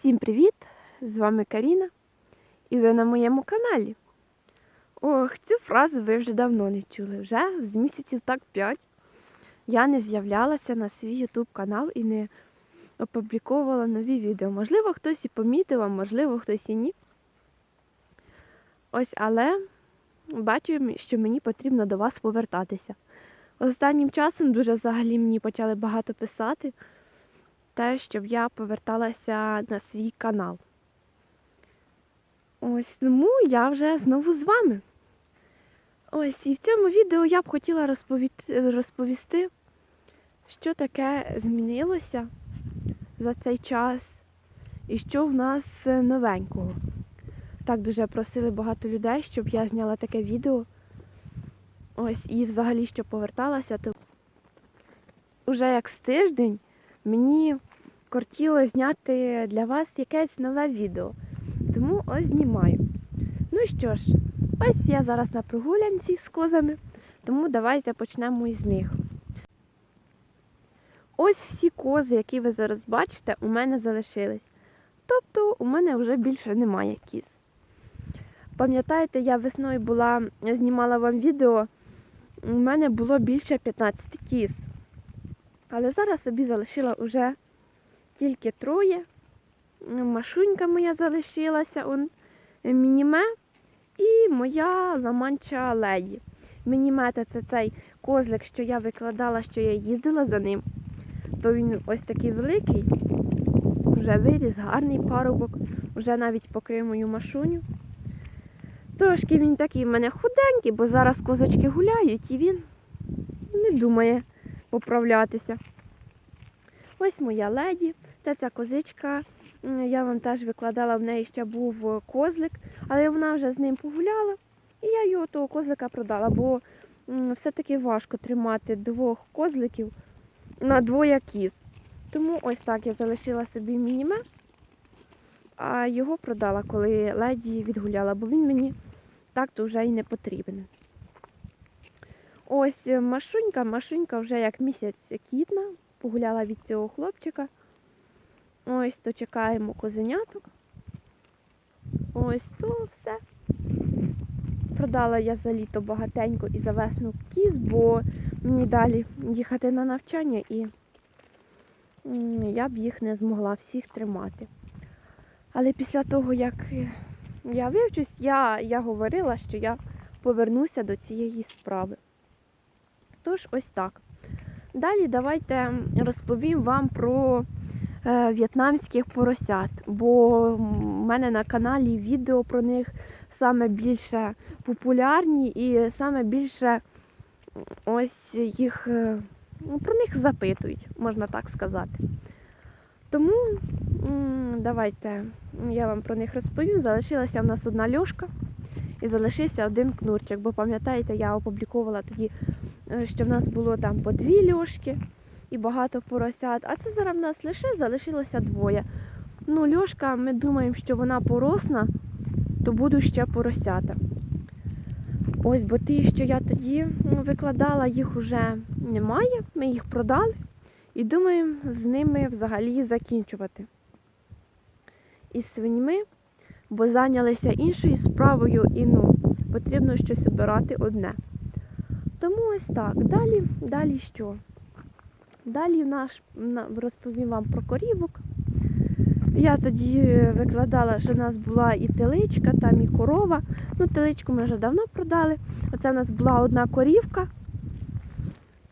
Всім привіт! З вами Каріна і ви на моєму каналі. Ох, цю фразу ви вже давно не чули. Вже з місяців так 5 я не з'являлася на свій YouTube канал і не опубліковувала нові відео. Можливо, хтось і помітив, а можливо, хтось і ні. Ось, але бачу, що мені потрібно до вас повертатися. Останнім часом дуже взагалі мені почали багато писати те, щоб я поверталася на свій канал. Ось тому я вже знову з вами. Ось і в цьому відео я б хотіла розповісти, що таке змінилося за цей час і що в нас новенького. Так дуже просили багато людей, щоб я зняла таке відео. Ось і взагалі, щоб поверталася, то вже як з тиждень мені кортіло зняти для вас якесь нове відео. Тому ось знімаю. Ну що ж, ось я зараз на прогулянці з козами, тому давайте почнемо із них. Ось всі кози, які ви зараз бачите, у мене залишились. Тобто у мене вже більше немає кіз. Пам'ятаєте, я весною була, знімала вам відео, у мене було більше 15 кіз. Але зараз собі залишила вже тільки троє. Машунька моя залишилася, он, мініме і моя ламанча леді. Мінімета це цей козлик, що я викладала, що я їздила за ним. То він ось такий великий, вже виріс, гарний парубок, вже навіть покрив мою машуню. Трошки він такий в мене худенький, бо зараз козочки гуляють і він не думає поправлятися. Ось моя леді, це ця козичка. Я вам теж викладала, в неї ще був козлик, але вона вже з ним погуляла, і я його того козлика продала, бо все-таки важко тримати двох козликів на двоє кіз. Тому ось так я залишила собі мініме, а його продала, коли леді відгуляла, бо він мені так-то вже і не потрібен. Ось машунька, машунька вже як місяць кітна, погуляла від цього хлопчика. Ось то чекаємо козеняток. Ось то все. Продала я за літо багатенько і за весну кіз, бо мені далі їхати на навчання і я б їх не змогла всіх тримати. Але після того, як я вивчусь, я, я говорила, що я повернуся до цієї справи. Тож, ось так. Далі давайте розповім вам про е, в'єтнамських поросят, бо в мене на каналі відео про них саме більше популярні і саме більше ось їх е, ну, про них запитують, можна так сказати. Тому давайте я вам про них розповім. Залишилася в нас одна льошка і залишився один кнурчик, бо пам'ятаєте, я опубліковувала тоді, що в нас було там по дві льошки і багато поросят, а це зараз в нас лише залишилося двоє. Ну, льошка, ми думаємо, що вона поросна, то будуть ще поросята. Ось, бо ті, що я тоді ну, викладала, їх вже немає, ми їх продали і думаємо з ними взагалі закінчувати. Із свиньми, бо зайнялися іншою справою і ну, потрібно щось обирати одне. Тому ось так. Далі, далі що? Далі наш, розповім вам про корівок. Я тоді викладала, що в нас була і теличка, там і корова. Ну, теличку ми вже давно продали. Оце в нас була одна корівка,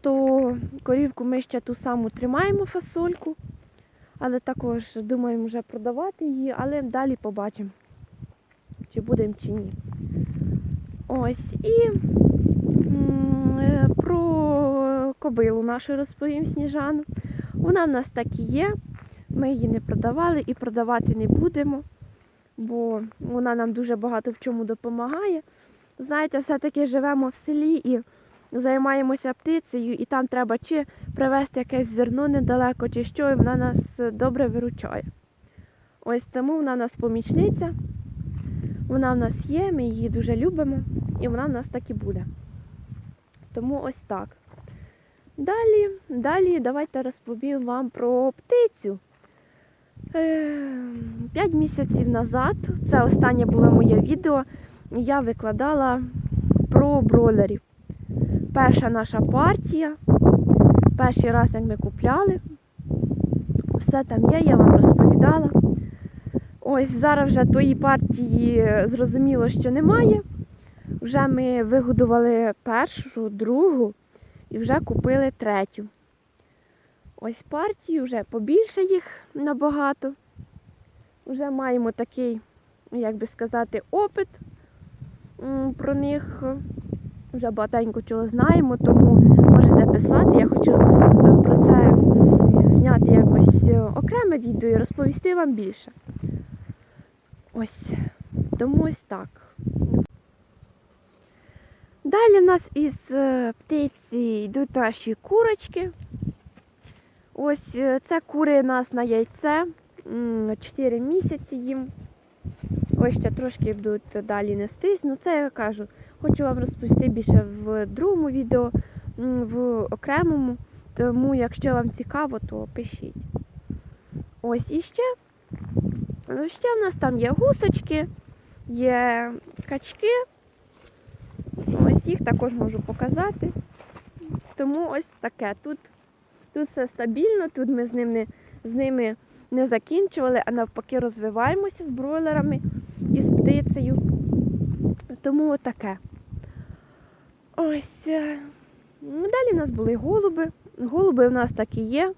то корівку ми ще ту саму тримаємо фасольку, але також думаємо вже продавати її, але далі побачимо, чи будемо, чи ні. Ось і про кобилу нашу розповім сніжану. Вона в нас так і є. Ми її не продавали і продавати не будемо, бо вона нам дуже багато в чому допомагає. Знаєте, все-таки живемо в селі і займаємося птицею, і там треба чи привезти якесь зерно недалеко, чи що, і вона нас добре виручає. Ось тому вона в нас помічниця, вона в нас є, ми її дуже любимо, і вона в нас так і буде. Тому ось так. Далі, далі давайте розповім вам про птицю. Е, П'ять місяців назад, це останнє було моє відео, я викладала про бройлерів. Перша наша партія, перший раз, як ми купляли, все там є, я вам розповідала. Ось зараз вже тої партії зрозуміло, що немає. Вже ми вигодували першу, другу і вже купили третю. Ось партії, вже побільше їх набагато. Вже маємо такий, як би сказати, опит про них. Вже багатенько чого знаємо, тому можете писати. Я хочу е, про це зняти якось е, окреме відео і розповісти вам більше. Ось. Тому ось так. Далі в нас із е, птиці йдуть наші курочки. Ось е, це кури у нас на яйце. 4 місяці їм. Ось ще трошки будуть далі нестись. Ну це я кажу. Хочу вам розповісти більше в другому відео, в окремому. Тому, якщо вам цікаво, то пишіть. Ось і ще. Ну, ще в нас там є гусочки, є качки. Їх також можу показати. Тому ось таке. Тут, тут все стабільно, тут ми з, ним не, з ними не закінчували, а навпаки розвиваємося з бройлерами і з птицею. Тому отаке. Ось. е, ну, Далі в нас були голуби. Голуби в нас так і є.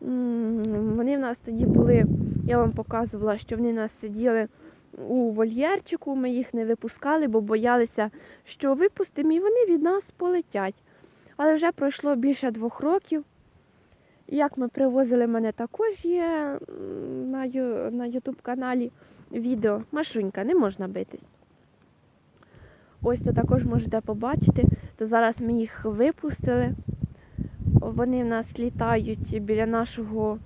Вони в нас тоді були, я вам показувала, що вони в нас сиділи у вольєрчику, ми їх не випускали, бо боялися, що випустимо і вони від нас полетять. Але вже пройшло більше двох років. Як ми привозили, мене також є на, ю- на YouTube каналі відео. Машунька, не можна битись. Ось то також можете побачити. То зараз ми їх випустили. Вони в нас літають біля нашого,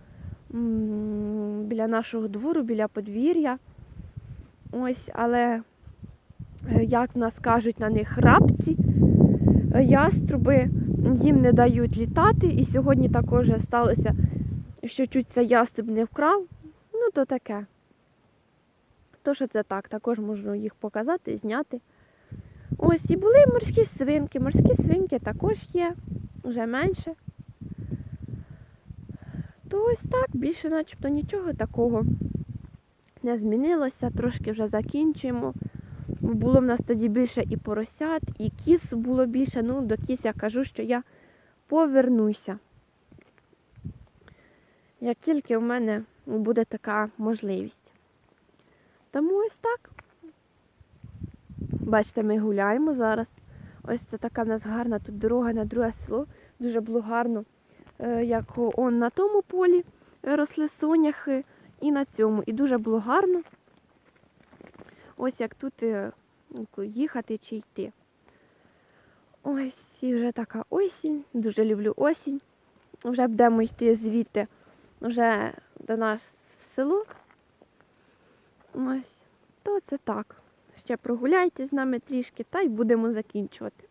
біля нашого двору, біля подвір'я. Ось, але е, як в нас кажуть на них рабці, е, яструби їм не дають літати. І сьогодні також сталося, що чуть цей яструб не вкрав. Ну, то таке. То, що це так, також можна їх показати, зняти. Ось і були морські свинки. Морські свинки також є, вже менше. То ось так, більше начебто нічого такого не змінилося, трошки вже закінчуємо. Було в нас тоді більше і поросят, і кіс було більше. Ну, до кіс я кажу, що я повернуся. Як тільки в мене буде така можливість. Тому ось так. Бачите, ми гуляємо зараз. Ось це така в нас гарна тут дорога на друге село. Дуже було гарно, е, як он на тому полі е, росли соняхи і на цьому. І дуже було гарно. Ось як тут е, їхати чи йти. Ось і вже така осінь. Дуже люблю осінь. Вже будемо йти звідти вже до нас в село. Ось, то це так. Ще прогуляйте з нами трішки та й будемо закінчувати.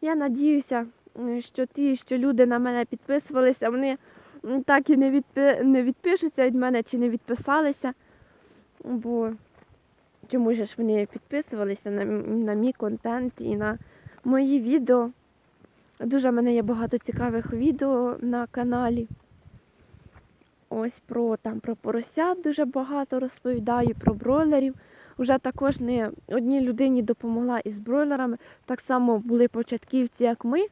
Я надіюся, що ті, що люди на мене підписувалися, вони так і не, відпи... не відпишуться від мене чи не відписалися. Бо чому ж вони підписувалися на, на мій контент і на мої відео. Дуже в мене є багато цікавих відео на каналі. Ось про там про поросят дуже багато розповідаю, про бройлерів. Вже також не одній людині допомогла із бройлерами. Так само були початківці, як ми.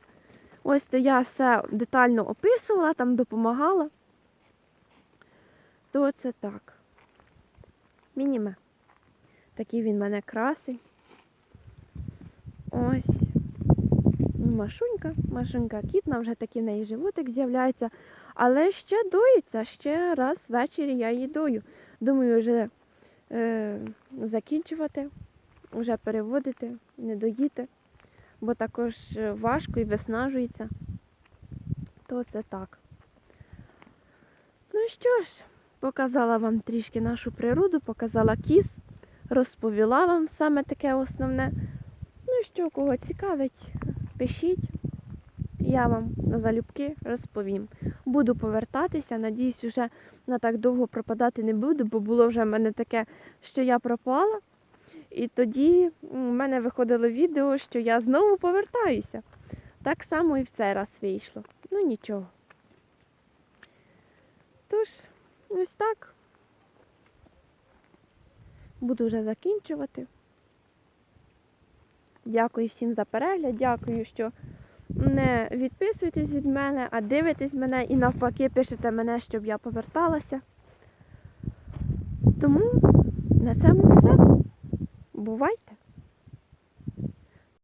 Ось то я все детально описувала, там допомагала. То це так. Мініме. Такий він мене красий. Ось. Ну, Машунька, Машунька кітна, вже такий в неї животик з'являється. Але ще доїться, ще раз ввечері я її дою. Думаю, вже е, закінчувати, вже переводити, не доїти, бо також е, важко і виснажується. То це так. Ну що ж, показала вам трішки нашу природу, показала кіс, розповіла вам саме таке основне. Ну що, кого цікавить, пишіть, я вам на залюбки розповім. Буду повертатися. Надіюсь, уже на так довго пропадати не буду, бо було вже в мене таке, що я пропала. І тоді в мене виходило відео, що я знову повертаюся. Так само і в цей раз вийшло. Ну нічого. Тож, ось так. Буду вже закінчувати. Дякую всім за перегляд. Дякую, що не відписуєтесь від мене, а дивитесь мене і навпаки пишете мене, щоб я поверталася. Тому на цьому все. Бувайте!